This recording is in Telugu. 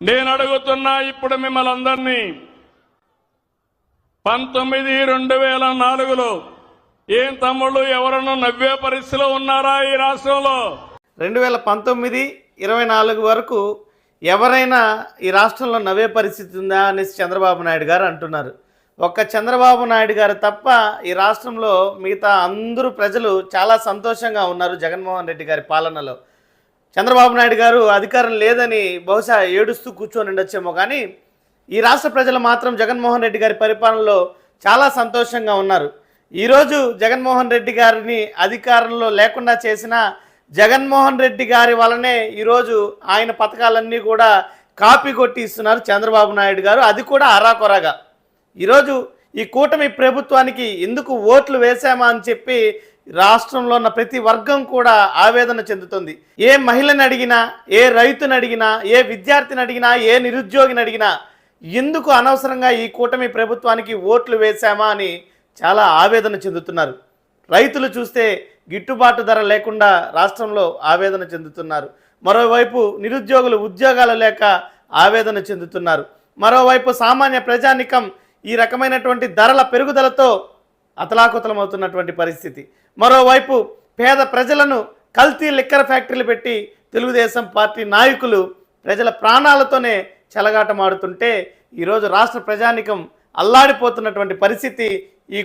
నేను అడుగుతున్నా ఇప్పుడు మిమ్మల్ని అందరినీ. పంతొమ్మిది రెండు వేల నాలుగులో ఏం తమ్ముళ్ళు ఎవరన్నా నవ్వే పరిస్థితిలో ఉన్నారా ఈ రాష్ట్రంలో? రెండు వేల పంతొమ్మిది ఇరవై నాలుగు వరకు ఎవరైనా ఈ రాష్ట్రంలో నవ్వే పరిస్థితి ఉందా అనేసి చంద్రబాబు నాయుడు గారు అంటున్నారు. ఒక్క చంద్రబాబు నాయుడు గారు తప్ప ఈ రాష్ట్రంలో మిగతా అందరూ ప్రజలు చాలా సంతోషంగా ఉన్నారు జగన్మోహన్ రెడ్డి గారి పాలనలో. చంద్రబాబు నాయుడు గారు అధికారం లేదని బహుశా ఏడుస్తూ కూర్చొని ఉండొచ్చేమో కానీ ఈ రాష్ట్ర ప్రజలు మాత్రం జగన్మోహన్ రెడ్డి గారి పరిపాలనలో చాలా సంతోషంగా ఉన్నారు. ఈరోజు జగన్మోహన్ రెడ్డి గారిని అధికారంలో లేకుండా చేసిన జగన్మోహన్ రెడ్డి గారి వలనే ఈరోజు ఆయన పథకాలన్నీ కూడా కాపీ కొట్టి ఇస్తున్నారు చంద్రబాబు నాయుడు గారు. అది కూడా అరాకొరాగా. ఈరోజు ఈ కూటమి ప్రభుత్వానికి ఎందుకు ఓట్లు వేశామా అని చెప్పి రాష్ట్రంలో ఉన్న ప్రతి వర్గం కూడా ఆవేదన చెందుతుంది. ఏ మహిళని అడిగినా ఏ రైతుని అడిగినా ఏ విద్యార్థిని అడిగినా ఏ నిరుద్యోగిని అడిగినా ఎందుకు అనవసరంగా ఈ కూటమి ప్రభుత్వానికి ఓట్లు వేశామా అని చాలా ఆవేదన చెందుతున్నారు. రైతులు చూస్తే గిట్టుబాటు ధర లేకుండా రాష్ట్రంలో ఆవేదన చెందుతున్నారు. మరోవైపు నిరుద్యోగులు ఉద్యోగాలు లేక ఆవేదన చెందుతున్నారు. మరోవైపు సామాన్య ప్రజానికం ఈ రకమైనటువంటి ధరల పెరుగుదలతో అతలాకుతలమవుతున్నటువంటి పరిస్థితి. మరోవైపు పేద ప్రజలను కల్తీ లిక్కర్ ఫ్యాక్టరీలు పెట్టి తెలుగుదేశం పార్టీ నాయకులు ప్రజల ప్రాణాలతోనే చెలగాటమాడుతుంటే ఈరోజు రాష్ట్ర ప్రజానికం అల్లాడిపోతున్నటువంటి పరిస్థితి ఈ